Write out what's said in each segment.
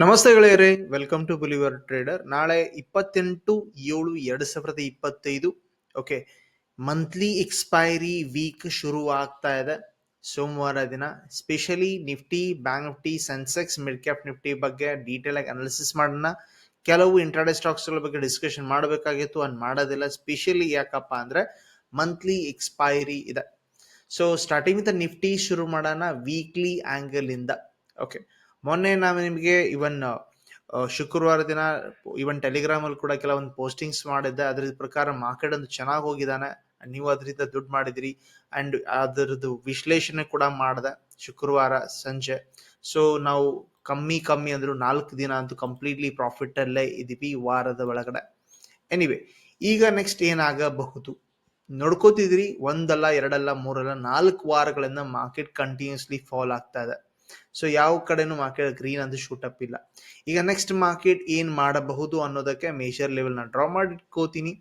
ನಮಸ್ತೆ ಗೆಳೆಯರೆ welcome to ಬುಲಿವರ್ trader ನಾಳೆ ಇಪ್ಪತ್ತೆಂಟು ಏಳು ಎರಡ್ ಸಾವಿರದ ಇಪ್ಪತ್ತೈದು ಓಕೆ ಮಂತ್ಲಿ ಎಕ್ಸ್ಪೈರಿ ವೀಕ್ ಶುರು ಆಗ್ತಾ ಇದೆ. ಸೋಮವಾರ ದಿನ specially Nifty bank Nifty Sensex mid cap Nifty ಬಗ್ಗೆ ಡೀಟೇಲ್ ಆಗಿ ಅನಾಲಿಸಿಸ್ ಮಾಡೋಣ. ಕೆಲವು ಇಂಟ್ರಾಡೆ ಸ್ಟಾಕ್ಸ್ ಬಗ್ಗೆ ಡಿಸ್ಕಷನ್ ಮಾಡಬೇಕಾಗಿತ್ತು ಅನ್ ಮಾಡೋದಿಲ್ಲ. ಸ್ಪೆಷಲಿ ಯಾಕಪ್ಪ ಅಂದ್ರೆ ಮಂತ್ಲಿ ಎಕ್ಸ್ಪೈರಿ ಇದೆ. ಸೊ ಸ್ಟಾರ್ಟಿಂಗ್ ವಿತ್ ನಿಫ್ಟಿ ಶುರು ಮಾಡೋಣ ವೀಕ್ಲಿ ಆಂಗಲ್ ಇಂದ ಓಕೆ ಮೊನ್ನೆ ನಾವು ನಿಮಗೆ ಇವನ್ ಶುಕ್ರವಾರ ದಿನ ಇವನ್ ಟೆಲಿಗ್ರಾಮ್ ಅಲ್ಲಿ ಕೂಡ ಕೆಲವೊಂದು ಪೋಸ್ಟಿಂಗ್ಸ್ ಮಾಡಿದ್ದೆ. ಅದ್ರ ಪ್ರಕಾರ ಮಾರ್ಕೆಟ್ ಒಂದು ಚೆನ್ನಾಗಿ ಹೋಗಿದ್ದಾನೆ ನೀವು ಅದರಿಂದ ದುಡ್ಡು ಮಾಡಿದಿರಿ. ಅಂಡ್ ಅದರದ್ದು ವಿಶ್ಲೇಷಣೆ ಕೂಡ ಮಾಡಿದೆ ಶುಕ್ರವಾರ ಸಂಜೆ. ಸೊ ನಾವು ಕಮ್ಮಿ ಕಮ್ಮಿ ಅಂದ್ರು ನಾಲ್ಕು ದಿನ ಅಂತೂ ಕಂಪ್ಲೀಟ್ಲಿ ಪ್ರಾಫಿಟ್ ಅಲ್ಲೇ ಇದೀವಿ ಈ ವಾರದ ಒಳಗಡೆ. ಎನಿವೆ ಈಗ ನೆಕ್ಸ್ಟ್ ಏನಾಗಬಹುದು? ನೋಡ್ಕೋತಿದ್ರಿ, ಒಂದಲ್ಲ, ಎರಡಲ್ಲ, ಮೂರಲ್ಲ, ನಾಲ್ಕು ವಾರಗಳಿಂದ ಮಾರ್ಕೆಟ್ ಕಂಟಿನ್ಯೂಸ್ಲಿ ಫಾಲ್ ಆಗ್ತಾ ಇದೆ. ಸೊ ಯಾವ ಕಡೆನೂ ಮಾರ್ಕೆಟ್ ಗ್ರೀನ್ ಅಂತ ಶೂಟ್ ಅಪ್ ಇಲ್ಲ. ಈಗ ನೆಕ್ಸ್ಟ್ ಮಾರ್ಕೆಟ್ ಏನ್ ಮಾಡಬಹುದು ಅನ್ನೋದಕ್ಕೆ ಮೇಜರ್ ಲೆವೆಲ್ನ ಡ್ರಾ ಮಾಡಿಟ್ಕೋತೀನಿ.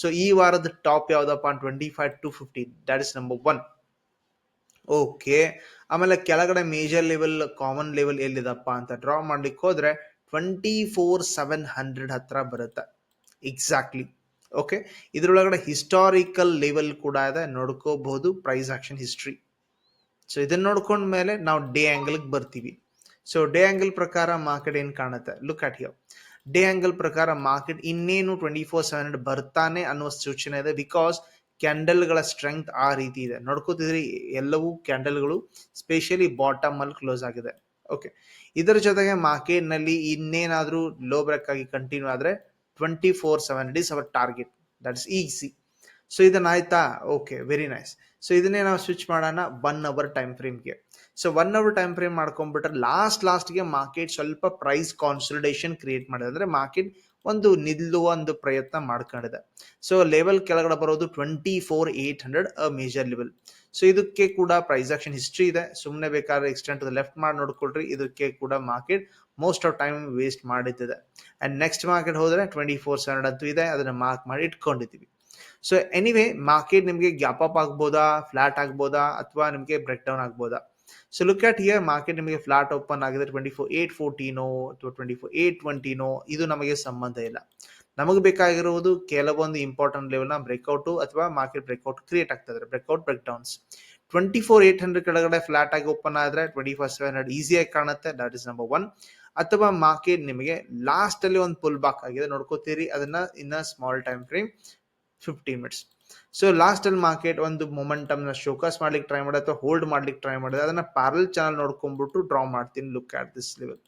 ಸೊ ಈ ವಾರದ ಟಾಪ್ ಯಾವುದಪ್ಪ twenty five to fifty that is number one okay ಆಮೇಲೆ ಕೆಳಗಡೆ ಮೇಜರ್ ಲೆವೆಲ್ ಕಾಮನ್ ಲೆವೆಲ್ ಎಲ್ಲಿದಪ್ಪ ಅಂತ ಡ್ರಾ ಮಾಡ್ಲಿಕ್ಕೆ ಹೋದ್ರೆ ಟ್ವೆಂಟಿ ಫೋರ್ ಸೆವೆನ್ ಹಂಡ್ರೆಡ್ ಹತ್ರ ಬರುತ್ತೆ. ಎಕ್ಸಾಕ್ಟ್ಲಿ ಓಕೆ ಇದ್ರೊಳಗಡೆ ಹಿಸ್ಟಾರಿಕಲ್ ಲೆವೆಲ್ ಕೂಡ ಇದೆ. ನೋಡ್ಕೋಬಹುದು. ಪ್ರೈಸ್ ಆಕ್ಷನ್ ಹಿಸ್ಟ್ರಿ ಸೊ ಇದನ್ನ ನೋಡ್ಕೊಂಡ ಮೇಲೆ ನಾವು ಡೇ ಆಂಗಲ್ ಬರ್ತೀವಿ. ಸೊ ಡೇ ಆಂಗಲ್ ಪ್ರಕಾರ ಮಾರ್ಕೆಟ್ ಏನ್ ಕಾಣುತ್ತೆ? Look at your day angle ಪ್ರಕಾರ ಮಾರ್ಕೆಟ್ ಇನ್ನೇನು ಟ್ವೆಂಟಿ ಫೋರ್ ಸೆವೆನ್ ಬರ್ತಾನೆ ಅನ್ನುವ ಸೂಚನೆ ಇದೆ ಬಿಕಾಸ್ ಕ್ಯಾಂಡಲ್ಗಳ ಸ್ಟ್ರೆಂತ್ ಆ ರೀತಿ ಇದೆ. ನೋಡ್ಕೋತಿದ್ರಿ, ಎಲ್ಲವೂ ಕ್ಯಾಂಡಲ್ಗಳು ಸ್ಪೆಷಲಿ ಬಾಟಮ್ ಅಲ್ಲಿ ಕ್ಲೋಸ್ ಆಗಿದೆ. ಓಕೆ ಇದರ ಜೊತೆಗೆ ಮಾರ್ಕೆಟ್ನಲ್ಲಿ ಇನ್ನೇನಾದ್ರೂ ಲೋ ಬ್ರೇಕ್ ಆಗಿ ಕಂಟಿನ್ಯೂ ಆದ್ರೆ twenty four seven is our target that is easy so ಇದನ್ನ ಆಯ್ತಾ? ಓಕೆ ವೆರಿ ನೈಸ್ ಸೊ ಇದನ್ನೇ ನಾವು ಸ್ವಿಚ್ ಮಾಡೋಣ one hour time ಫ್ರೇಮ್ಗೆ so one hour time frame ಮಾಡ್ಕೊಂಡ್ಬಿಟ್ರೆ last ಲಾಸ್ಟ್ಗೆ ಮಾರ್ಕೆಟ್ ಸ್ವಲ್ಪ ಪ್ರೈಸ್ ಕಾನ್ಸಲ್ಟೇಷನ್ ಕ್ರಿಯೇಟ್ ಮಾಡಿದೆ. ಅಂದರೆ ಮಾರ್ಕೆಟ್ ಒಂದು ನಿಲ್ಲುವ ಒಂದು ಪ್ರಯತ್ನ ಮಾಡ್ಕೊಂಡಿದೆ. ಸೊ ಲೆವೆಲ್ ಕೆಳಗಡೆ ಬರೋದು twenty four eight hundred uh major level so ಇದಕ್ಕೆ ಕೂಡ ಪ್ರೈಸ್ ಆಕ್ಷನ್ ಹಿಸ್ಟ್ರಿ ಇದೆ. ಸುಮ್ಮನೆ ಬೇಕಾದ್ರೆ ಎಕ್ಸ್ಟೆಂಟ್ ಲೆಫ್ಟ್ ಮಾಡಿ ನೋಡ್ಕೊಳ್ರಿ. ಇದಕ್ಕೆ ಕೂಡ market most of time waste ಮಾಡಿದ್ದಿದೆ and next market ಹೋದರೆ ಟ್ವೆಂಟಿ ಫೋರ್ ಸೆವೆನ್ ಅಂತೂ ಇದೆ. ಅದನ್ನು ಮಾರ್ಕ್ ಮಾಡಿ ಇಟ್ಕೊಂಡಿದ್ದೀವಿ. ಸೊ ಎನಿವೇ ಮಾರ್ಕೆಟ್ ನಿಮಗೆ ಗ್ಯಾಪ್ ಅಪ್ ಆಗ್ಬೋದಾ ಫ್ಲಾಟ್ ಆಗ್ಬೋದಾ, ಅಥವಾ ನಿಮಗೆ ಬ್ರೇಕ್ ಡೌನ್ ಆಗ್ಬೋದಾ? So look at here market ನಿಮಗೆ ಫ್ಲಾಟ್ ಓಪನ್ ಆಗಿದೆ ಟ್ವೆಂಟಿ ಫೋರ್ ಏಟ್ ಫೋರ್ಟೀನೋ ಅಥವಾ ಟ್ವೆಂಟಿ ಫೋರ್ ಏಟ್ ಟ್ವೆಂಟಿನೋ ಇದು ನಮಗೆ ಸಂಬಂಧ ಇಲ್ಲ. ನಮಗೆ ಬೇಕಾಗಿರುವುದು ಕೆಲವೊಂದು ಇಂಪಾರ್ಟೆಂಟ್ ಲೆವೆಲ್ನ ಬ್ರೇಕ್ಔಟ್ ಅಥವಾ ಮಾರ್ಕೆಟ್ ಬ್ರೇಕ್ಔಟ್ ಕ್ರಿಯೇಟ್ ಆಗ್ತದೆ breakout break downs twenty four eight hundred ಕೆಳಗಡೆ ಫ್ಲಾಟ್ ಆಗಿ ಓಪನ್ ಆದರೆ ಟ್ವೆಂಟಿ ಫೋರ್ ಸೆವೆನ್ ಹಂಡ್ರೆಡ್ ಈಸಿಯಾಗಿ ಕಾಣುತ್ತೆ ದಟ್ ಇಸ್ ನಂಬರ್ ಒನ್ ಅಥವಾ ಮಾರ್ಕೆಟ್ ನಿಮಗೆ ಲಾಸ್ಟ್ ಅಲ್ಲಿ ಒಂದು ಪುಲ್ ಬಾಕ್ ಆಗಿದೆ, ನೋಡ್ಕೋತೀರಿ, ಅದನ್ನ ಇನ್ನ small time frame fifty minutes so ಲಾಸ್ಟಲ್ಲಿ ಮಾರ್ಕೆಟ್ ಒಂದು ಮೊಮೆಂಟಮ್ನ ಶೋಕಾಸ್ ಮಾಡ್ಲಿಕ್ಕೆ ಟ್ರೈ ಮಾಡಿದೆ ಅಥವಾ ಹೋಲ್ಡ್ ಮಾಡ್ಲಿಕ್ಕೆ ಟ್ರೈ ಮಾಡಿದೆ ಅದನ್ನ ಪ್ಯಾರಲ್ ಚಾನಲ್ ನೋಡ್ಕೊಂಡ್ಬಿಟ್ಟು ಡ್ರಾ ಮಾಡ್ತೀನಿ. Look at this level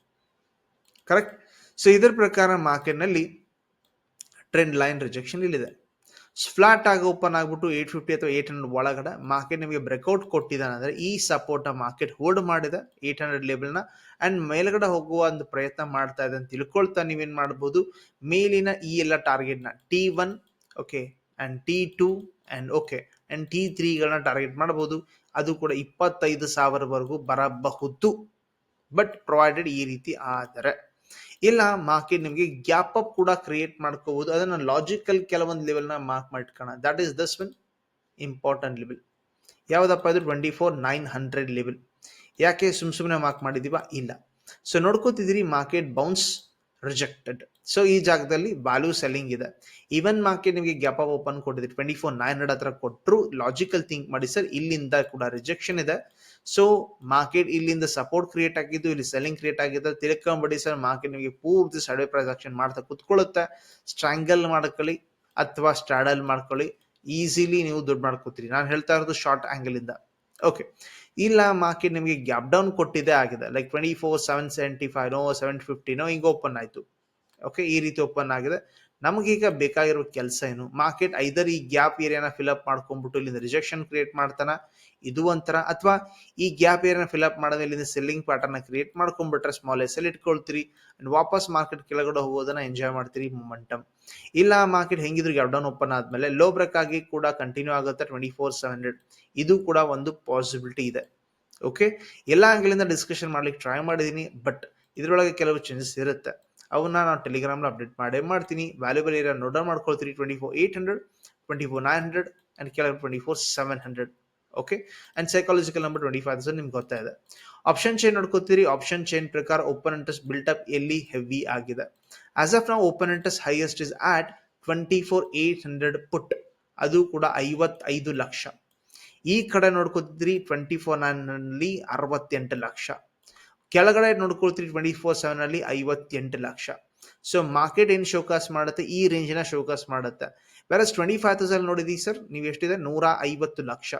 correct so ಇದರ ಪ್ರಕಾರ ಮಾರ್ಕೆಟ್ನಲ್ಲಿ ಟ್ರೆಂಡ್ ಲೈನ್ ರಿಜೆಕ್ಷನ್ ಇಲ್ಲಿದೆ. ಫ್ಲಾಟ್ ಆಗಿ ಓಪನ್ ಆಗ್ಬಿಟ್ಟು ಏಟ್ ಫಿಫ್ಟಿ ಅಥವಾ ಏಟ್ ಹಂಡ್ರೆಡ್ ಒಳಗಡೆ ಮಾರ್ಕೆಟ್ ನಿಮಗೆ ಬ್ರೇಕ್ಔಟ್ ಕೊಟ್ಟಿದ್ದಾನೆ ಅಂದ್ರೆ ಈ ಸಪೋರ್ಟ್ ಮಾರ್ಕೆಟ್ ಹೋಲ್ಡ್ ಮಾಡಿದೆ ಏಟ್ ಹಂಡ್ರೆಡ್ ಲೆವೆಲ್ನ ಅಂಡ್ ಮೇಲ್ಗಡೆ ಹೋಗುವ ಒಂದು ಪ್ರಯತ್ನ ಮಾಡ್ತಾ ಇದೆ ಅಂತ ತಿಳ್ಕೊಳ್ತಾ ನೀವೇನು ಮಾಡ್ಬೋದು? ಮೇಲಿನ ಈ ಎಲ್ಲ ಟಾರ್ಗೆಟ್ನ T one okay and T two and okay and T ತ್ರೀಗಳನ್ನ target ಮಾಡ್ಬೋದು. ಅದು ಕೂಡ ಇಪ್ಪತ್ತೈದು ಸಾವಿರವರೆಗೂ ಬರಬಹುದು. ಬಟ್ ಪ್ರೊವೈಡೆಡ್ ಈ ರೀತಿ ಆದರೆ. ಇಲ್ಲ ಮಾರ್ಕೆಟ್ ನಿಮಗೆ ಗ್ಯಾಪ್ ಅಪ್ ಕೂಡ ಕ್ರಿಯೇಟ್ ಮಾಡ್ಕೋಬಹುದು ಅದನ್ನ ಲಾಜಿಕಲ್ ಕೆಲವೊಂದು ಲೆವೆಲ್ನ mark ಮಾಡ್ಕೋಣ that is this one important level ಯಾವುದಪ್ಪ ಇದು twenty four nine hundred level ಯಾಕೆ ಸುಮ್ ಸುಮ್ಮನೆ ಮಾರ್ಕ್ ಮಾಡಿದೀವ ಇಲ್ಲ. ಸೊ ನೋಡ್ಕೋತಿದ್ದೀರಿ ಮಾರ್ಕೆಟ್ ಬೌನ್ಸ್ ರಿಜೆಕ್ಟೆಡ್ ಸೊ ಈ ಜಾಗದಲ್ಲಿ ವ್ಯಾಲ್ಯೂ ಸೆಲ್ಲಿಂಗ್ ಇದೆ. ಈವನ್ ಮಾರ್ಕೆಟ್ ನಿಮಗೆ ಗ್ಯಾಪ್ ಅಪ್ ಓಪನ್ ಕೊಟ್ಟಿದೆ. ಟ್ವೆಂಟಿ ಫೋರ್ ನೈನ್ ಹಂಡ್ರೆಡ್ ಹತ್ರ ಕೊಟ್ಟರು ಲಾಜಿಕಲ್ ಥಿಂಕ್ ಮಾಡಿ ಸರ್ ಇಲ್ಲಿಂದ ಕೂಡ ರಿಜೆಕ್ಷನ್ ಇದೆ. ಸೊ ಮಾರ್ಕೆಟ್ ಇಲ್ಲಿಂದ ಸಪೋರ್ಟ್ ಕ್ರಿಯೇಟ್ ಆಗಿದ್ದು, ಇಲ್ಲಿ ಸೆಲ್ಲಿಂಗ್ ಕ್ರಿಯೇಟ್ ಆಗಿದ್ದು, ತಿಳ್ಕೊಂಬಿಡಿ ಸರ್ ಮಾರ್ಕೆಟ್ ನಿಮಗೆ ಪೂರ್ತಿ ಸಡವೆ ಪ್ರೈಸ್ ಆಕ್ಷನ್ ಮಾಡ್ತಾ ಕುತ್ಕೊಳ್ಳುತ್ತೆ. ಸ್ಟ್ರಾಂಗಲ್ ಮಾಡ್ಕೊಳ್ಳಿ ಅಥವಾ ಸ್ಟ್ರಾಡಲ್ ಮಾಡ್ಕೊಳ್ಳಿ. ಈಸಿಲಿ ನೀವು ದುಡ್ಡು ಮಾಡ್ಕೋತೀರಿ. ನಾನು ಹೇಳ್ತಾ ಇರೋದು ಶಾರ್ಟ್ ಆ್ಯಂಗಲ್ ಇಂದ. ಓಕೆ ಇಲ್ಲ ಮಾರ್ಕೆಟ್ ನಿಮಗೆ ಗ್ಯಾಪ್ ಡೌನ್ ಕೊಟ್ಟಿದೆ ಆಗಿದೆ. Like twenty four seven seventy five no seven ಫಿಫ್ಟಿನೋ ಹಿಂಗೆ ಓಪನ್ ಆಯ್ತು. ಓಕೆ ಈ ರೀತಿ ಓಪನ್ ಆಗಿದೆ. ನಮಗೀಗ ಬೇಕಾಗಿರೋ ಕೆಲಸ ಏನು? ಮಾರ್ಕೆಟ್ ಐದರ್ ಈ ಗ್ಯಾಪ್ ಏರಿಯಾನ ಫಿಲಪ್ ಮಾಡ್ಕೊಂಡ್ಬಿಟ್ಟು ಇಲ್ಲಿಂದ ರಿಜೆಕ್ಷನ್ ಕ್ರಿಯೇಟ್ ಮಾಡ್ತಾನ, ಇದು ಒಂಥರ. ಅಥವಾ ಈ ಗ್ಯಾಪ್ ಏರಿಯಾನ ಫಿಲಪ್ ಮಾಡೋದ್ರೆ ಇಲ್ಲಿಂದ ಸೆಲ್ಲಿಂಗ್ ಪ್ಯಾಟರ್ನ್ ಕ್ರಿಯೇಟ್ ಮಾಡ್ಕೊಂಡ್ಬಿಟ್ರೆ ಸ್ಮಾಲ್ ಎಸ್ ಎಲ್ ಇಟ್ಕೊಳ್ತೀರಿ ಅಂಡ್ ವಾಪಸ್ ಮಾರ್ಕೆಟ್ ಕೆಳಗಡೆ ಹೋಗೋದನ್ನ ಎಂಜಾಯ್ ಮಾಡ್ತೀರಿ ಮೊಮೆಂಟಮ್ ಇಲ್ಲ ಮಾರ್ಕೆಟ್ ಹೆಂಗಿದ್ರು ಗ್ಯಾಪ್ ಡೌನ್ ಓಪನ್ ಆದ್ಮೇಲೆ ಲೋ ಬ್ರೇಕ್ ಆಗಿ ಕೂಡ ಕಂಟಿನ್ಯೂ ಆಗುತ್ತೆ ಟ್ವೆಂಟಿ ಫೋರ್ ಸೆವೆನ್ ಹಂಡ್ರೆಡ್ ಇದು ಕೂಡ ಒಂದು ಪಾಸಿಬಿಲಿಟಿ ಇದೆ. ಓಕೆ ಎಲ್ಲ ಆಂಗಲಿಂದ ಡಿಸ್ಕಷನ್ ಮಾಡ್ಲಿಕ್ಕೆ ಟ್ರೈ ಮಾಡಿದೀನಿ ಬಟ್ ಇದ್ರೊಳಗೆ ಕೆಲವು ಚೇಂಜಸ್ ಇರುತ್ತೆ. ಅವನ್ನ ನಾನು ಟೆಲಿಗ್ರಾಮ್ ಅಪ್ಡೇಟ್ ಮಾಡೇ ಮಾಡ್ತೀನಿ. Valuable area note ಮಾಡ್ಕೊಳ್ತೀರಿ twenty four eight hundred twenty four nine hundred and ಕೆಲವು twenty four seven hundred okay and psychological number twenty five thousand ನಿಮ್ಗೆ ಗೊತ್ತಾ ಇದೆ. ಆಪ್ಷನ್ ಚೈನ್ ನೋಡ್ಕೋತೀರಿ. ಆಪ್ಷನ್ ಚೈನ್ ಪ್ರಕಾರ ಓಪನ್ ಇಂಟ್ರೆಸ್ಟ್ ಅಪ್ ಎಲ್ಲಿ heavy ಆಗಿದೆ. As of ನಾವು open interest highest is at twenty four eight hundred put ಅದು ಕೂಡ ಐವತ್ತೈದು ಲಕ್ಷ. ಈ ಕಡೆ ನೋಡ್ಕೋತಿದ್ರಿ ಟ್ವೆಂಟಿ ಫೋರ್ ನೈನ್ನಲ್ಲಿ ಅರವತ್ತೆಂಟು ಲಕ್ಷ. ಕೆಳಗಡೆ ನೋಡ್ಕೊಳ್ತೀರಿ ಟ್ವೆಂಟಿ ಫೋರ್ ಸೆವೆನ್ ಅಲ್ಲಿ ಐವತ್ತೆಂಟು ಲಕ್ಷ. ಸೊ ಮಾರ್ಕೆಟ್ ಏನು ಶೋಕಾಸ್ ಮಾಡುತ್ತೆ? ಈ ರೇಂಜ್ನ ಶೋಕಾಸ್ ಮಾಡುತ್ತೆ. ವೆರಸ್ ಟ್ವೆಂಟಿ ಫೈವ್ ತೌಸಂಡ್ ನೋಡಿದೀವಿ ಸರ್ ನೀವು ಎಷ್ಟಿದೆ? ನೂರ ಐವತ್ತು ಲಕ್ಷ.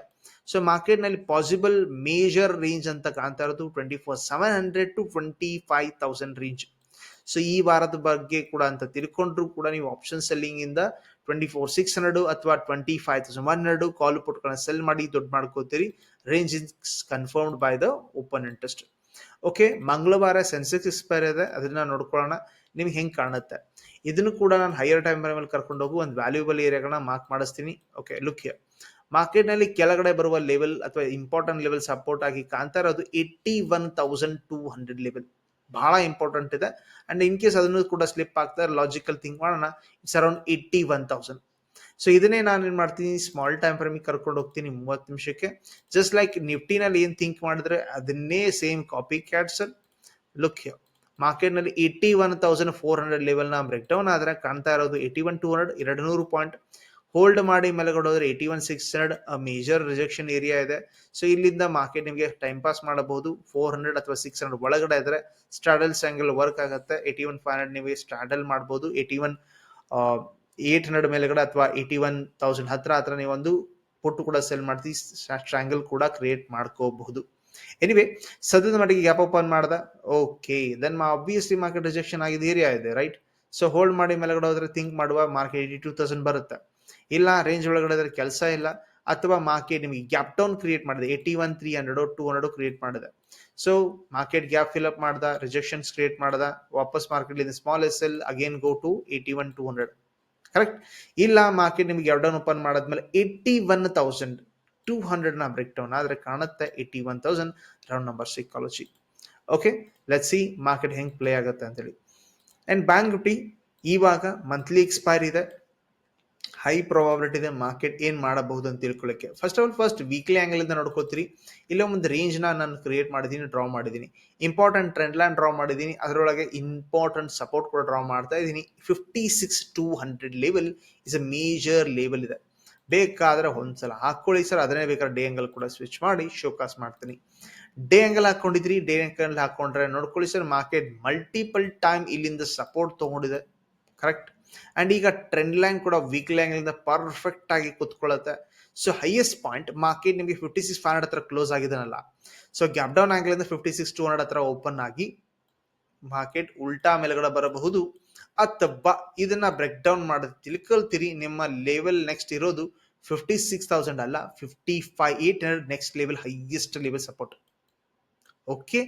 ಸೊ ಮಾರ್ಕೆಟ್ನಲ್ಲಿ ಪಾಸಿಬಲ್ ಮೇಜರ್ ರೇಂಜ್ ಅಂತ ಕಾಣ್ತಾ ಇರೋದು twenty four seven hundred to twenty five thousand range so ಈ ವಾರದ ಬಗ್ಗೆ ಕೂಡ ಅಂತ ತಿಳ್ಕೊಂಡ್ರು ಕೂಡ ನೀವು ಆಪ್ಷನ್ ಸೆಲ್ಲಿಂಗ್ ಇಂದ ಟ್ವೆಂಟಿ ಫೋರ್ ಸಿಕ್ಸ್ ಹಂಡ್ರೆಡ್ ಅಥವಾ twenty five thousand one hundred call ಪುಟ್ಗಳನ್ನ sell ಮಾಡಿ ದೊಡ್ಡ ಮಾಡ್ಕೋತೀರಿ. Range is confirmed by the open interest okay ಮಂಗಳವಾರ ಸೆನ್ಸೆಕ್ಸ್ ಎಕ್ಸ್ಪೈರ್ ಇದೆ, ಅದನ್ನ ನೋಡ್ಕೊಳ್ಳೋಣ, ನಿಮ್ಗೆ ಹೆಂಗೆ ಕಾಣುತ್ತೆ. ಇದನ್ನು ಕೂಡ ನಾನು ಹೈಯರ್ ಟೈಮ್ ಮೇಲೆ ಕರ್ಕೊಂಡು ಹೋಗು, ಒಂದು ವ್ಯಾಲ್ಯೂಬಲ್ ಏರಿಯಾಗಳನ್ನ ಮಾರ್ಕ್ ಮಾಡಿಸ್ತೀನಿ. ಓಕೆ ಲುಕ್ ಮಾರ್ಕೆಟ್ನಲ್ಲಿ ಕೆಳಗಡೆ ಬರುವ ಲೆವೆಲ್ ಅಥವಾ ಇಂಪಾರ್ಟೆಂಟ್ ಲೆವೆಲ್ ಸಪೋರ್ಟ್ ಆಗಿ ಕಾಣ್ತಾ ಇರೋದು eighty one thousand two hundred level ಬಹಳ ಇಂಪಾರ್ಟೆಂಟ್ ಇದೆ. ಅಂಡ್ ಇನ್ ಕೇಸ್ ಅದನ್ನು ಕೂಡ ಸ್ಲಿಪ್ ಆಗ್ತಾ ಲಾಜಿಕಲ್ ಥಿಂಕ್ ಮಾಡೋಣ it's around eighty one thousand so ಇದನ್ನೇ ನಾನು ಏನು ಮಾಡ್ತೀನಿ ಸ್ಮಾಲ್ ಟೈಮ್ ಫ್ರೇಮಿಗೆ ಕರ್ಕೊಂಡು ಹೋಗ್ತೀನಿ ಮೂವತ್ತು ನಿಮಿಷಕ್ಕೆ. ಜಸ್ಟ್ ಲೈಕ್ ನಿಫ್ಟಿನಲ್ಲಿ ಏನು ಥಿಂಕ್ ಮಾಡಿದ್ರೆ, ಅದನ್ನೇ same copy cats look here ಮಾರ್ಕೆಟ್ನಲ್ಲಿ eighty one thousand four hundred ಲೆವೆಲ್ನ break down ಆದರೆ ಕಾಣ್ತಾ ಇರೋದು ಏಯ್ಟಿ ಒನ್ ಟೂ ಹಂಡ್ರೆಡ್ ಎರಡು ನೂರು ಪಾಯಿಂಟ್ ಹೋಲ್ಡ್ ಮಾಡಿ ಮೇಲೆ ಕೊಡೋದ್ರೆ eighty one six hundred major rejection area ಇದೆ. ಸೊ ಇಲ್ಲಿಂದ ಮಾರ್ಕೆಟ್ ನಿಮಗೆ ಟೈಮ್ ಪಾಸ್ ಮಾಡಬಹುದು. ಫೋರ್ ಹಂಡ್ರೆಡ್ ಅಥವಾ ಸಿಕ್ಸ್ ಹಂಡ್ರೆಡ್ ಒಳಗಡೆ ಇದ್ರೆ ಸ್ಟ್ರಾಡಲ್ ಆಂಗಲ್ ವರ್ಕ್ ಆಗುತ್ತೆ. ಏಯ್ಟಿ ಒನ್ ಫೈವ್ ಹಂಡ್ರೆಡ್ ನೀವು ಸ್ಟ್ರಾಡಲ್ ಮಾಡ್ಬೋದು. ಏಯ್ಟಿ ಒನ್ ಏಟ್ ಹಂಡ್ರೆಡ್ ಮೇಲೆಗಡೆ ಅಥವಾ ಏಯ್ಟಿ ಒನ್ ತೌಸಂಡ್ ಹತ್ರ ಹತ್ರ ನೀವೊಂದು ಪುಟ್ಟು ಕೂಡ ಸೆಲ್ ಮಾಡ್ತೀವಿ ಸ್ಟ್ರಾಂಗಲ್ ಕೂಡ ಕ್ರಿಯೇಟ್ ಮಾಡ್ಕೋಬಹುದು. ಎನಿವೆ ಸದ್ಯದ ಮಟ್ಟಿಗೆ ಗ್ಯಾಪ್ ಓಪನ್ ಮಾಡ್ದ. Okay then obviously market rejection ಆಗಿದೆ ಏರಿಯಾ ಇದೆ ರೈಟ್ ಸೊ ಹೋಲ್ಡ್ ಮಾಡಿ ಮೇಲೆಗಡೆ ಹೋದ್ರೆ ಥಿಂಕ್ ಮಾಡುವ ಮಾರ್ಕೆಟ್ ಏಯ್ಟಿ ಟೂ ತೌಸಂಡ್ ಬರುತ್ತೆ. ಇಲ್ಲ ರೇಂಜ್ ಒಳಗಡೆ ಇದ್ರೆ ಕೆಲಸ ಇಲ್ಲ, ಅಥವಾ ಮಾರ್ಕೆಟ್ ನಿಮಗೆ ಗ್ಯಾಪ್ ಡೌನ್ ಕ್ರಿಯೇಟ್ ಮಾಡಿದೆ eighty one three hundred two hundred create ಮಾಡಿದೆ so market gap fill up ಮಾಡ್ದ ರಿಜೆಕ್ಷನ್ಸ್ ಕ್ರಿಯೇಟ್ ಮಾಡ್ದ, ವಾಪಸ್ market small S L again go to eighty one two hundred correct ಇಲ್ಲ ಮಾರ್ಕೆಟ್ ನಿಮ್ಗೆ ಎರಡನ್ನು down open ಮಾಡಿದ್ಮೇಲೆ eighty one thousand two ಹಂಡ್ರೆಡ್ನ break down ಆದ್ರೆ ಕಾಣುತ್ತೆ eighty one thousand round number psychology okay let see market ಹೆಂಗ್ play ಆಗುತ್ತೆ ಅಂತೇಳಿ. ಅಂಡ್ ಬ್ಯಾಂಕ್ ನಿಫ್ಟಿ ಇವಾಗ ಮಂತ್ಲಿ ಎಕ್ಸ್ಪೈರ್ ಇದೆ. ಹೈ ಪ್ರಾಬಬಿಲಿಟಿ ಇದೆ ಮಾರ್ಕೆಟ್ ಏನ್ ಮಾಡಬಹುದು ಅಂತ ತಿಳ್ಕೊಳ್ಳಕ್ಕೆ first of all first weekly angle ಇಂದ ನೋಡ್ಕೋತೀರಿ. ಇಲ್ಲ ಒಂದು ರೇಂಜ್ನ ನಾನು ಕ್ರಿಯೇಟ್ ಮಾಡಿದ್ದೀನಿ ಡ್ರಾ ಮಾಡಿದ್ದೀನಿ ಇಂಪಾರ್ಟೆಂಟ್ ಟ್ರೆಂಡ್ ಲೈನ್ ಡ್ರಾ ಮಾಡಿದ್ದೀನಿ ಅದರೊಳಗೆ ಇಂಪಾರ್ಟೆಂಟ್ ಸಪೋರ್ಟ್ ಕೂಡ ಡ್ರಾ ಮಾಡ್ತಾ ಇದ್ದೀನಿ fifty six two hundred level is a major level ಇದೆ. ಬೇಕಾದ್ರೆ ಒಂದ್ಸಲ ಹಾಕೊಳ್ಳಿ ಸರ್. ಅದನ್ನೇ ಬೇಕಾದ್ರೆ ಡೇ ಆಂಗಲ್ ಕೂಡ ಸ್ವಿಚ್ ಮಾಡಿ ಶೋಕಾಸ್ ಮಾಡ್ತೀನಿ. ಡೇ ಆಂಗಲ್ ಹಾಕೊಂಡಿದ್ರಿ. ಡೇ ಆಂಗಲ್ ಹಾಕೊಂಡ್ರೆ ನೋಡ್ಕೊಳ್ಳಿ ಸರ್ ಮಾರ್ಕೆಟ್ ಮಲ್ಟಿಪಲ್ ಟೈಮ್ ಇಲ್ಲಿಂದ ಸಪೋರ್ಟ್ ತಗೊಂಡಿದೆ. ಕರೆಕ್ಟ್ ಅಂಡ್ ಈಗ ಟ್ರೆಂಡ್ ಲೈನ್ ಕೂಡ ವೀಕ್ ಲೈನ್ ಇಂದ ಪರ್ಫೆಕ್ಟ್ ಆಗಿ ಕುತ್ಕೊಳ್ಳುತ್ತೆ. ಸೊ ಹೈಯೆಸ್ಟ್ ಪಾಯಿಂಟ್ ಮಾರ್ಕೆಟ್ ನಿಮಗೆ ಫಿಫ್ಟಿ ಸಿಕ್ಸ್ ಫೈವ್ ಹಂಡ್ರೆಡ್ ಹತ್ರ ಕ್ಲೋಸ್ ಆಗಿದನಲ್ಲ. ಸೊ ಗ್ಯಾಪ್ ಡೌನ್ ಆಂಗಲ್ ಇಂದ ಫಿಫ್ಟಿ ಸಿಕ್ಸ್ ಟೂ ಹಂಡ್ರೆಡ್ ಹತ್ರ ಓಪನ್ ಆಗಿ ಮಾರ್ಕೆಟ್ ಉಲ್ಟಾ ಮೇಲೆಗಡೆ ಬರಬಹುದು. ಅಥವಾ ಇದನ್ನ ಬ್ರೇಕ್ ಡೌನ್ ಮಾಡೋದು ತಿಳ್ಕೊಳ್ತೀರಿ, ನಿಮ್ಮ ಲೆವೆಲ್ ನೆಕ್ಸ್ಟ್ ಇರೋದು ಫಿಫ್ಟಿ ಸಿಕ್ಸ್ ತೌಸಂಡ್ ಅಲ್ಲ fifty five eight hundred next level highest level support okay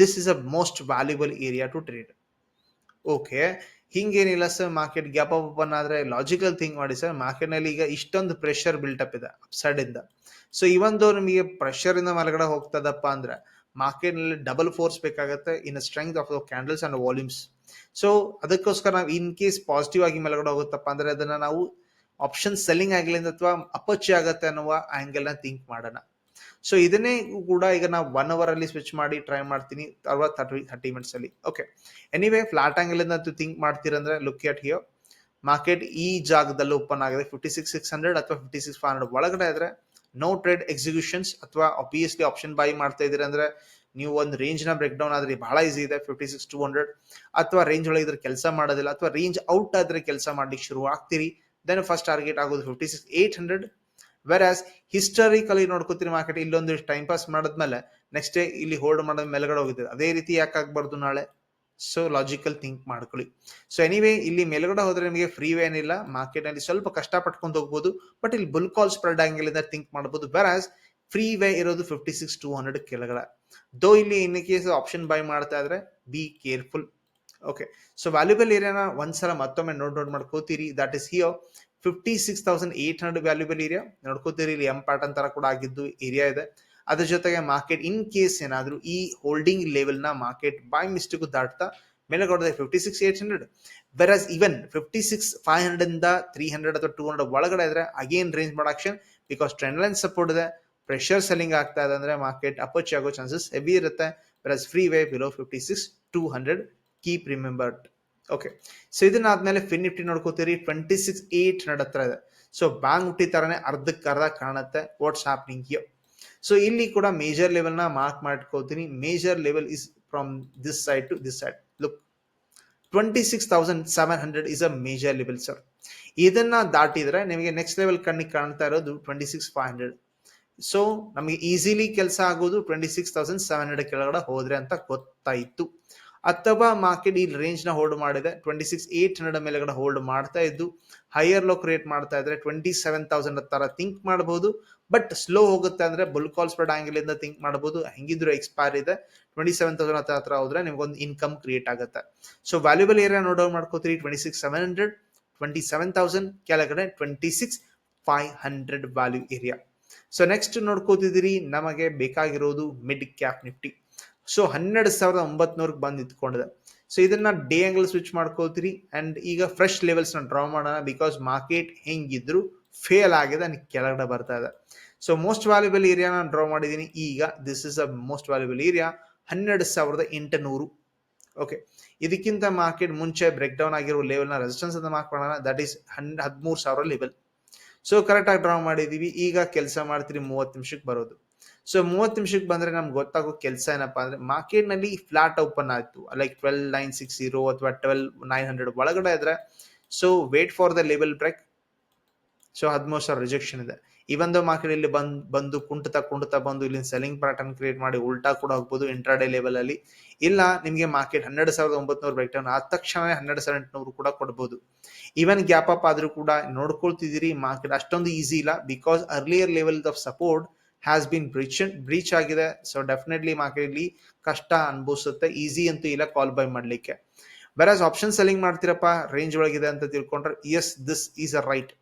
this is a most valuable area to trade okay ಹಿಂಗೇನಿಲ್ಲ sir market gap up open ಆದ್ರೆ logical think ಮಾಡಿ sir ಮಾರ್ಕೆಟ್ನಲ್ಲಿ ಈಗ ಇಷ್ಟೊಂದು pressure up ಇದೆ upside ಇಂದ. So ಇವಂದು ನಿಮಗೆ pressure ಇಂದ ಮಲಗಡೆ ಹೋಗ್ತದಪ್ಪ ಅಂದ್ರೆ ಮಾರ್ಕೆಟ್ನಲ್ಲಿ ಡಬಲ್ ಫೋರ್ಸ್ ಬೇಕಾಗುತ್ತೆ in strength of candles and volumes so ಅದಕ್ಕೋಸ್ಕರ ನಾವು ಇನ್ ಕೇಸ್ ಪಾಸಿಟಿವ್ ಆಗಿ ಮೇಲ್ಗಡೆ ಹೋಗುತ್ತಪ್ಪ ಅಂದ್ರೆ ಅದನ್ನ ನಾವು ಆಪ್ಷನ್ ಸೆಲ್ಲಿಂಗ್ ಆಗ್ಲಿಂದ ಅಥವಾ ಅಪಚಿ ಆಗತ್ತೆ ಅನ್ನುವ ಆಂಗಲ್ನ ಥಿಂಕ್ ಮಾಡೋಣ. ಸೊ ಇದನ್ನೇ ಕೂಡ ಈಗ ನಾವು ಒನ್ ಅವರ್ ಅಲ್ಲಿ ಸ್ವಿಚ್ ಮಾಡಿ ಟ್ರೈ ಮಾಡ್ತೀನಿ ಅಥವಾ ತರ್ಟಿ ಥರ್ಟಿ ಮಿನಿಟ್ಸ್ ಅಲ್ಲಿ. ಓಕೆ ಎನಿವೇ ಫ್ಲಾಟ್ ಆಂಗಲ್ ಇಂದ ಥಿಂಕ್ ಮಾಡ್ತೀರಂದ್ರೆ ಲುಕ್ ಎಟ್ ಹಿಯರ್ ಮಾರ್ಕೆಟ್ ಈ ಜಾಗದಲ್ಲಿ ಓಪನ್ ಆಗಿದೆ. ಫಿಫ್ಟಿ ಸಿಕ್ಸ್ ಸಿಕ್ಸ್ ಹಂಡ್ರೆಡ್ ಅಥವಾ ಫಿಫ್ಟಿ ಸಿಕ್ಸ್ ಫೈವ್ ಹಂಡ್ರೆಡ್ ಒಳಗಡೆ ಆದ್ರೆ ನೋ ಟ್ರೇಡ್ ಎಕ್ಸಿಕ್ಯೂಷನ್ಸ್ ಅಥವಾ ಒಬ್ಬಿಯಸ್ಲಿ ಆಪ್ಷನ್ ಬೈ ಮಾಡ್ತಾ ಇದೀರ ಅಂದ್ರೆ ನೀವು ಒಂದು ರೇಂಜ್ನ ಬ್ರೇಕ್ ಡೌನ್ ಆದ್ರೆ ಬಹಳ ಈಸಿ ಇದೆ. ಫಿಫ್ಟಿ ಸಿಕ್ಸ್ ಟೂ ಹಂಡ್ರೆಡ್ ಅಥವಾ ರೇಂಜ್ ಒಳಗೆ ಇದ್ರೆ ಕೆಲಸ ಮಾಡೋದಿಲ್ಲ ಅಥವಾ ರೇಂಜ್ ಔಟ್ ಆದ್ರೆ ಕೆಲಸ ಮಾಡ್ಲಿಕ್ಕೆ ಶುರು ಆಗ್ತೀರಿ. ದೆನ್ ಫಸ್ಟ್ ಟಾರ್ಗೆಟ್ ಆಗೋದು fifty six eight hundred whereas historically ನೋಡ್ಕೋತೀರಿ market ಇಲ್ಲೊಂದು ಟೈಮ್ ಪಾಸ್ ಮಾಡಿದ್ಮೇಲೆ ನೆಕ್ಸ್ಟ್ ಡೇ ಇಲ್ಲಿ ಹೋಲ್ಡ್ ಮಾಡೋದ್ ಮೇಲ್ಗಡೆ ಹೋಗಿದೆ ಅದೇ ರೀತಿ ಯಾಕೆ ಆಗ್ಬಾರ್ದು ನಾಳೆ? ಸೊ ಲಾಜಿಕಲ್ ಥಿಂಕ್ ಮಾಡ್ಕೊಳ್ಳಿ. ಸೊ ಎನಿವೇ ಇಲ್ಲಿ ಮೇಲ್ಗಡೆ ಹೋದ್ರೆ ನಿಮಗೆ ಫ್ರೀ ವೇ ಏನಿಲ್ಲ. ಮಾರ್ಕೆಟ್ನಲ್ಲಿ ಸ್ವಲ್ಪ ಕಷ್ಟ ಪಟ್ಕೊಂಡು ಹೋಗ್ಬೋದು. ಬಟ್ ಇಲ್ಲಿ ಬುಲ್ ಕಾಲ್ ಸ್ಪ್ರೆಡ್ ಆಂಗಲ್ ಇಂದ ಥಿಂಕ್ ಮಾಡಬಹುದು ಆಸ್ ಫ್ರೀ ವೇ ಇರೋದು ಫಿಫ್ಟಿ ಸಿಕ್ಸ್ ಟೂ ಹಂಡ್ರೆಡ್ ಕೆಳಗಡೆ. ದೋ ಇಲ್ಲಿ ಇನ್ ಕೇಸ್ ಆಪ್ಷನ್ ಬೈ ಮಾಡ್ತಾ ಇದ್ರೆ be careful okay so valuable ಏರಿಯಾನ ಒಂದ್ಸಲ ಮತ್ತೊಮ್ಮೆ ನೋಟ್ ನೋಟ್ ಮಾಡ್ಕೋತೀರಿ. That is here fifty six thousand eight hundred valuable area ನೋಡ್ಕೋತೀರಿ, ಇಲ್ಲಿ ಎಂ ಪ್ಯಾಟರ್ನ್ ತರ ಕೂಡ ಆಗಿದ್ದು ಏರಿಯಾ ಇದೆ. ಅದ್ರ ಜೊತೆಗೆ ಮಾರ್ಕೆಟ್ ಇನ್ ಕೇಸ್ ಏನಾದ್ರೂ ಈ ಹೋಲ್ಡಿಂಗ್ ಲೆವೆಲ್ನ ಮಾರ್ಕೆಟ್ ಬೈ ಮಿಸ್ಟೇಕ್ ದಾಟ್ತಾ ಮೇಲೆ ಕೊಡದೆ fifty six eight hundred versus even fifty six five hundred ಇಂದ ತ್ರೀ ಹಂಡ್ರೆಡ್ ಅಥವಾ ಟೂ ಹಂಡ್ರೆಡ್ ಒಳಗಡೆ ಇದ್ರೆ again range production because trend line support ಇದೆ. ಪ್ರೆಷರ್ ಸೆಲ್ಲಿಂಗ್ ಆಗ್ತಾ ಇದೆ ಅಂದ್ರೆ ಮಾರ್ಕೆಟ್ ಅಪೋಚ್ ಆಗೋ ಚಾನ್ಸಸ್ ಹೆವಿ ಇರುತ್ತೆ. Versus free way below fifty six two hundred keep remembered okay so ಇದನ್ನಾದ್ಮೇಲೆ fin Nifty ನೋಡ್ಕೋತೀರಿ. ಟ್ವೆಂಟಿ ಸಿಕ್ಸ್ ಏಟ್ ನಡತ್ರ ಇದೆ. ಸೊ ಬ್ಯಾಂಕ್ ಹುಟ್ಟಿ ತರನೇ ಅರ್ಧಕ್ಕೆ ಅರ್ಧ ಕಾಣುತ್ತೆ. ವಾಟ್ಸ್ ಹ್ಯಾಪ್ನಿಂಗ್ ಯೋ ಸೊ ಇಲ್ಲಿ ಕೂಡ ಮೇಜರ್ ಲೆವೆಲ್ನ ಮಾರ್ಕ್ ಮಾಡ್ಕೋತೀನಿ. Major level is from this side to this side look twenty six thousand seven hundred is a major level sir ಇದನ್ನ ದಾಟಿದ್ರೆ ನಿಮಗೆ ನೆಕ್ಸ್ಟ್ ಲೆವೆಲ್ ಕಣ್ಣಿಗೆ ಕಾಣ್ತಾ ಇರೋದು twenty six five hundred so ನಮಗೆ ಈಸಿಲಿ ಕೆಲಸ ಆಗೋದು twenty six thousand seven hundred ಕೆಳಗಡೆ ಹೋದ್ರೆ ಅಂತ ಗೊತ್ತಾಯಿತು. ಅಥವಾ ಮಾರ್ಕೆಟ್ ಈ ರೇಂಜ್ನ ಹೋಲ್ಡ್ ಮಾಡಿದೆ ಟ್ವೆಂಟಿ ಸಿಕ್ಸ್ ಏಟ್ ಹಂಡ್ರೆಡ್ ಮೇಲೆಗಡೆ ಹೋಲ್ಡ್ ಮಾಡ್ತಾ ಇದ್ದು ಹೈಯರ್ ಲೋ ಕ್ರಿಯೇಟ್ ಮಾಡ್ತಾ ಇದ್ರೆ ಟ್ವೆಂಟಿ ಸೆವೆನ್ ತೌಸಂಡ್ ತರ ಥಿಂಕ್ ಮಾಡಬಹುದು ಬಟ್ ಸ್ಲೋ ಹೋಗುತ್ತೆ ಅಂದ್ರೆ ಬುಲ್ ಕಾಲ್ ಸ್ಪ್ರೆಡ್ ಆಂಗಲ್ ಇಂದ ಥಿಂಕ್ ಮಾಡಬಹುದು ಹೆಂಗಿದ್ರು ಎಕ್ಸ್ಪೈರ್ ಇದೆ ಟ್ವೆಂಟಿ ಸೆವೆನ್ ತೌಸಂಡ್ ಹತ್ರ ಹತ್ರ ಹೋದ್ರೆ ನಿಮ್ಗೊಂದು ಇನ್ಕಮ್ ಕ್ರಿಯೇಟ್ ಆಗುತ್ತೆ. ಸೊ ವ್ಯಾಲ್ಯೂಬಲ್ ಏರಿಯಾ ನೋಡೋ ಮಾಡ್ಕೋತೀರಿ twenty six seven hundred twenty seven thousand ಕೆಳಗಡೆ twenty six five hundred value area so next ನೋಡ್ಕೋತಿದ್ದೀರಿ, ನಮಗೆ ಬೇಕಾಗಿರೋದು ಮಿಡ್ ಕ್ಯಾಪ್ ನಿಫ್ಟಿ ಸೊ ಹನ್ನೆರಡು ಸಾವಿರದ ಒಂಬತ್ನೂರಕ್ಕೆ ಬಂದು ನಿಂತ್ಕೊಂಡಿದೆ. ಸೊ ಇದನ್ನ ಡೇ ಆಂಗಲ್ ಸ್ವಿಚ್ ಮಾಡ್ಕೋತೀರಿ ಅಂಡ್ ಈಗ ಫ್ರೆಶ್ ಲೆವೆಲ್ಸ್ನ ಡ್ರಾ ಮಾಡೋಣ ಬಿಕಾಸ್ ಮಾರ್ಕೆಟ್ ಹೆಂಗಿದ್ರು ಫೇಲ್ ಆಗಿದೆ ನನಗೆ ಕೆಳಗಡೆ ಬರ್ತಾ ಇದೆ. ಸೊ ಮೋಸ್ಟ್ ವ್ಯಾಲ್ಯೂಬಲ್ ಏರಿಯಾನ ಡ್ರಾ ಮಾಡಿದ್ದೀನಿ. ಈಗ this is a most valuable area ಹನ್ನೆರಡು ಸಾವಿರದ ಎಂಟುನೂರು. ಓಕೆ ಇದಕ್ಕಿಂತ ಮಾರ್ಕೆಟ್ ಮುಂಚೆ ಬ್ರೇಕ್ ಡೌನ್ ಆಗಿರೋ ಲೆವೆಲ್ನ ರೆಸಿಸ್ಟೆನ್ಸ್ ಅಂತ ಮಾರ್ಕ್ ಮಾಡೋಣ. ದಟ್ ಈಸ್ ಹನ್ ಹದಿಮೂರು ಸಾವಿರ ಲೆವೆಲ್ ಸೊ ಕರೆಕ್ಟಾಗಿ ಡ್ರಾ ಮಾಡಿದೀವಿ ಈಗ ಕೆಲಸ ಮಾಡ್ತೀರಿ ಮೂವತ್ತು ನಿಮಿಷಕ್ಕೆ ಬರೋದು. ಸೊ ಮೂವತ್ತು ನಿಮಿಷಕ್ಕೆ ಬಂದ್ರೆ ನಮ್ಗೆ ಗೊತ್ತಾಗೋ ಕೆಲಸ ಏನಪ್ಪಾ ಅಂದ್ರೆ ಮಾರ್ಕೆಟ್ನಲ್ಲಿ ಫ್ಲಾಟ್ ಓಪನ್ ಆಯ್ತು. Like twelve nine six zero ಅಥವಾ ಟ್ವೆಲ್ ನೈನ್ ಹಂಡ್ರೆಡ್ ಒಳಗಡೆ ಇದ್ರೆ so wait for the level break so ಹದಿಮೂರು ಸಾವಿರ ರಿಜೆಕ್ಷನ್ ಇದೆ. ಇವನ್ ಮಾರ್ಕೆಟ್ ಇಲ್ಲಿ ಬಂದ್, ಬಂದು ಕುಂಟತಾ ಕುಂಟತಾ ಬಂದು ಇಲ್ಲಿ ಸೆಲ್ಲಿಂಗ್ ಪ್ಯಾಟರ್ನ್ ಕ್ರಿಯೇಟ್ ಮಾಡಿ ಉಲ್ಟಾ ಕೂಡ ಹೋಗ್ಬೋದು ಇಂಟ್ರಾಡೇ ಲೆವೆಲ್ ಅಲ್ಲಿ. ಇಲ್ಲ, ನಿಮಗೆ ಮಾರ್ಕೆಟ್ ಹನ್ನೆರಡು ಸಾವಿರದ ಒಂಬತ್ನೂರು ಬ್ರೇಕ್ ಡೌನ್ ಆದ ತಕ್ಷಣ ಹನ್ನೆರಡು ಸಾವಿರದ ಎಂಟುನೂರು ಕೂಡ ಕೊಡ್ಬೋದು. ಈವನ್ ಗ್ಯಾಪ್ ಅಪ್ ಆದ್ರೂ ಕೂಡ ನೋಡ್ಕೊಳ್ತಿದ್ದೀರಿ ಮಾರ್ಕೆಟ್ ಅಷ್ಟೊಂದು ಈಸಿ ಇಲ್ಲ. Because earlier level of support has been breach breach ಆಗಿದೆ. ಸೊ ಡೆಫಿನೆಟ್ಲಿ ಮಾರ್ಕೆಟ್ ಇಲ್ಲಿ ಕಷ್ಟ ಅನುಭವಿಸುತ್ತೆ. ಈಸಿ ಅಂತೂ ಇಲ್ಲ ಕಾಲ್ ಬೈ ಮಾಡಲಿಕ್ಕೆ. ಬೇರೆ ಆಪ್ಷನ್ ಸೆಲ್ಲಿಂಗ್ ಮಾಡ್ತೀರಪ್ಪ ರೇಂಜ್ ಒಳಗಿದೆ ಅಂತ ತಿಳ್ಕೊಂಡ್ರೆ yes this is a right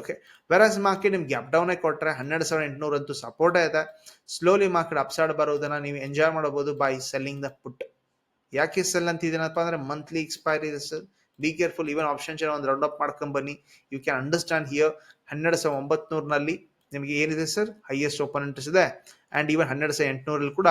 okay versus market ನಿಮ್ಗೆ ಅಪ್ ಡೌನ್ ಕೊಟ್ಟರೆ ಹನ್ನೆರಡು ಸಾವಿರದ ಎಂಟುನೂರು ಅಂತೂ ಸಪೋರ್ಟ್ ಇದೆ. ಸ್ಲೋಲಿ ಮಾರ್ಕೆಟ್ ಅಪ್ಸೈಡ್ ಬರೋದನ್ನ ನೀವು ಎಂಜಾಯ್ ಮಾಡಬಹುದು ಬೈ ಸೆಲ್ಲಿಂಗ್ ದ ಪುಟ್ ಯಾಕೆ ಸೆಲ್ ಅಂತ ಇದೀನಪ್ಪ ಅಂದ್ರೆ ಮಂತ್ಲಿ ಎಕ್ಸ್ಪೈರಿ ಇದೆ sir be careful even option ಒಂದು ರೌಂಡ್ ಅಪ್ ಮಾಡ್ಕೊಂಡ್ ಬನ್ನಿ. ಯು ಕ್ಯಾನ್ ಅಂಡರ್ಸ್ಟ್ಯಾಂಡ್ ಹಿಯರ್ ಹನ್ನೆರಡು ಸಾವಿರದ ಒಂಬತ್ನೂರಿನಲ್ಲಿ ನಿಮಗೆ ಏನಿದೆ ಸರ್ ಹೈಯೆಸ್ಟ್ ಓಪನ್ ಇಂಟ್ರೆಸ್ಟ್ ಇದೆ. ಅಂಡ್ ಈವನ್ ಹನ್ನೆರಡು ಸಾವಿರ ಎಂಟುನೂರಲ್ಲಿ ಕೂಡ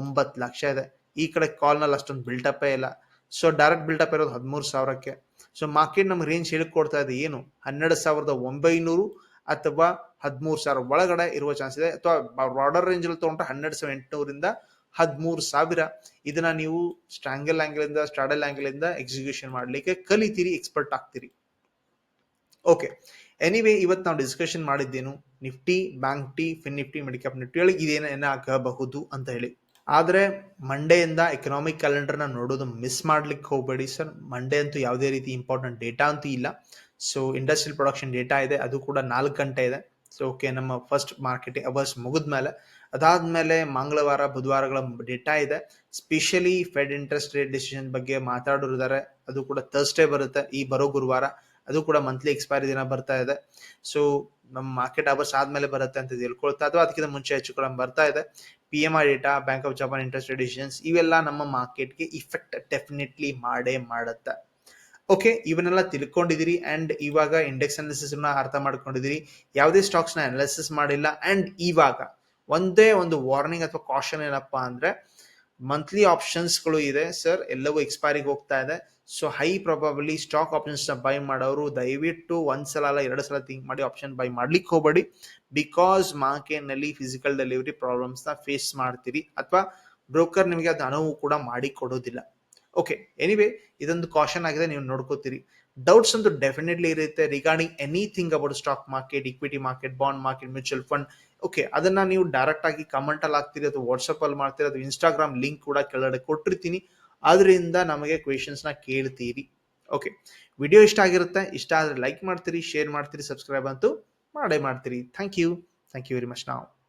ಒಂಬತ್ತು ಲಕ್ಷ ಇದೆ. ಈ ಕಡೆ ಕಾಲ್ನಲ್ಲಿ ಅಷ್ಟೊಂದು ಬಿಲ್ಟಪ್ಪೇ ಇಲ್ಲ. ಸೊ ಡೈರೆಕ್ಟ್ ಬಿಲ್ಟಪ್ ಇರೋದು ಹದಿಮೂರು ಸಾವಿರಕ್ಕೆ. ಸೊ ಮಾರ್ಕೆಟ್ ನಮ್ಗೆ ರೇಂಜ್ ಹೇಳಿಕೊಡ್ತಾ ಇದೆ ಏನು? ಹನ್ನೆರಡು ಸಾವಿರದ ಒಂಬೈನೂರು ಅಥವಾ ಹದಿಮೂರು ಸಾವಿರ ಒಳಗಡೆ ಇರುವ ಚಾನ್ಸ್ ಇದೆ. ಅಥವಾ ಬ್ರಾಡರ್ ರೇಂಜ್ ಅಲ್ಲಿ ತಗೊಂಡ್ರೆ ಹನ್ನೆರಡು ಸಾವಿರ ಎಂಟುನೂರಿಂದ ಹದಿಮೂರು ಸಾವಿರ. ಇದನ್ನ ನೀವು ಸ್ಟ್ರಾಂಗಲ್ ಸ್ಟಾಡಲ್ ಆಂಗಲ್ ಇಂದ ಎಕ್ಸಿಕ್ಯೂಷನ್ ಮಾಡ್ಲಿಕ್ಕೆ ಕಲಿತೀರಿ ಎಕ್ಸ್ಪರ್ಟ್ ಆಗ್ತೀರಿ. ಓಕೆ ಎನಿವೇ ಇವತ್ತು ನಾವು ಡಿಸ್ಕಷನ್ ಮಾಡಿದ್ದೇನು? ನಿಫ್ಟಿ, ಬ್ಯಾಂಕ್ ಟಿ ಫಿನ್ ನಿಫ್ಟಿ ಮೆಡಿಕ್ಯಾಪ್ ನಿಫ್ಟಿ ಒಳಗೆ ಇದೇನ ಆಗಬಹುದು ಅಂತ ಹೇಳಿ. ಆದರೆ ಮಂಡೆಯಿಂದ ಎಕನಾಮಿಕ್ ಕ್ಯಾಲೆಂಡರ್ನ ನೋಡೋದು ಮಿಸ್ ಮಾಡ್ಲಿಕ್ಕೆ ಹೋಗಬೇಡಿ ಸರ್ ಮಂಡೇ ಅಂತೂ ಯಾವುದೇ ರೀತಿ ಇಂಪಾರ್ಟೆಂಟ್ ಡೇಟಾ ಅಂತೂ ಇಲ್ಲ. ಸೊ ಇಂಡಸ್ಟ್ರಿಯಲ್ ಪ್ರೊಡಕ್ಷನ್ ಡೇಟಾ ಇದೆ, ಅದು ಕೂಡ ನಾಲ್ಕು ಗಂಟೆ ಇದೆ. ಸೊ ಓಕೆ ನಮ್ಮ ಫಸ್ಟ್ ಮಾರ್ಕೆಟ್ ಅವರ್ಸ್ ಮುಗಿದ್ಮೇಲೆ, ಅದಾದ್ಮೇಲೆ ಮಂಗಳವಾರ, ಬುಧವಾರಗಳ ಡೇಟಾ ಇದೆ. Specially Fed interest rate decision ಬಗ್ಗೆ ಮಾತಾಡೋರಿದ್ದಾರೆ, ಅದು ಕೂಡ ಥರ್ಸ್ಡೇ ಬರುತ್ತೆ. ಈ ಬರೋ ಗುರುವಾರ ಅದು ಕೂಡ ಮಂತ್ಲಿ ಎಕ್ಸ್ಪೈರಿ ದಿನ ಬರ್ತಾ ಇದೆ. ಸೊ ನಮ್ಮ ಮಾರ್ಕೆಟ್ ಅವರ್ಸ್ ಆದ್ಮೇಲೆ ಬರುತ್ತೆ ಅಂತ ತಿಳ್ಕೊಳ್ತಾ ಅಥವಾ ಅದಕ್ಕಿಂತ ಮುಂಚೆ ಹೆಚ್ಚು ಕೂಡ ಬರ್ತಾ ಇದೆ. P M R data bank of Japan interest decisions ಇವೆಲ್ಲ ನಮ್ಮ ಮಾರ್ಕೆಟ್ಗೆ ಇಫೆಕ್ಟ್ ಡೆಫಿನೆಟ್ಲಿ ಮಾಡೇ ಮಾಡುತ್ತೆ. ಓಕೆ ಇವನ್ನೆಲ್ಲ ತಿಳ್ಕೊಂಡಿದ್ದೀರಿ ಅಂಡ್ ಇವಾಗ ಇಂಡೆಕ್ಸ್ ಅನಾಲಿಸಿಸ್ ಅರ್ಥ ಮಾಡ್ಕೊಂಡಿದ್ದೀರಿ. ಯಾವುದೇ ಸ್ಟಾಕ್ಸ್ನ ಅನಾಲಿಸಿಸ್ ಮಾಡಿಲ್ಲ ಅಂಡ್ ಇವಾಗ ಒಂದೇ ಒಂದು ವಾರ್ನಿಂಗ್ ಅಥವಾ ಕಾಷನ್ ಏನಪ್ಪಾ ಅಂದ್ರೆ ಮಂತ್ಲಿ ಆಪ್ಷನ್ಸ್ಗಳು ಇದೆ ಸರ್ ಎಲ್ಲವೂ ಎಕ್ಸ್ಪೈರಿಗೆ ಹೋಗ್ತಾ ಇದೆ. ಸೊ ಹೈ ಪ್ರಾಬಬ್ಲಿ ಸ್ಟಾಕ್ ಆಪ್ಷನ್ಸ್ನ ಬೈ ಮಾಡೋರು ದಯವಿಟ್ಟು ಒಂದ್ಸಲ ಅಲ್ಲ, ಎರಡು ಸಲ ಥಿಂಕ್ ಮಾಡಿ ಆಪ್ಷನ್ ಬೈ ಮಾಡ್ಲಿಕ್ಕೆ ಹೋಗಬೇಡಿ. ಬಿಕಾಸ್ ಮಾರ್ಕೆಟ್ನಲ್ಲಿ ಫಿಸಿಕಲ್ ಡೆಲಿವರಿ ಪ್ರಾಬ್ಲಮ್ಸ್ನ ಫೇಸ್ ಮಾಡ್ತೀರಿ ಅಥವಾ ಬ್ರೋಕರ್ ನಿಮಗೆ ಅದು ಅನುವು ಕೂಡ ಮಾಡಿ ಕೊಡೋದಿಲ್ಲ. ಓಕೆ ಎನಿವೇ ಇದೊಂದು ಕಾಷನ್ ಆಗಿದೆ, ನೀವು ನೋಡ್ಕೋತೀರಿ. ಡೌಟ್ಸ್ ಅಂತೂ ಡೆಫಿನೆಟ್ಲಿ ಇರುತ್ತೆ. Regarding anything about stock market equity market bond market mutual fund okay ಅದನ್ನ ನೀವು ಡೈರೆಕ್ಟ್ ಆಗಿ ಕಮೆಂಟ್ ಅಲ್ಲಿ ಹಾಕ್ತೀರಿ, ಅಥವಾ ವಾಟ್ಸ್ಆಪ್ ಅಲ್ಲಿ ಮಾಡ್ತೀರಿ, ಅಥವಾ ಇನ್ಸ್ಟಾಗ್ರಾಮ್ ಲಿಂಕ್ ಕೂಡ ಕೆಳಗಡೆ ಕೊಟ್ಟಿರ್ತೀನಿ. ಅದರಿಂದ ನಮಗೆ ಕ್ವೆಶನ್ಸ್ನ ಕೇಳ್ತೀರಿ. ಓಕೆ ವಿಡಿಯೋ ಇಷ್ಟ ಆಗಿರುತ್ತೆ, ಇಷ್ಟ ಆದರೆ ಲೈಕ್ ಮಾಡ್ತೀರಿ ಶೇರ್ ಮಾಡ್ತೀರಿ ಸಬ್ಸ್ಕ್ರೈಬ್ ಅಂತೂ ಮಾಡೇ ಮಾಡ್ತೀರಿ. Thank you thank you very much ನಾವು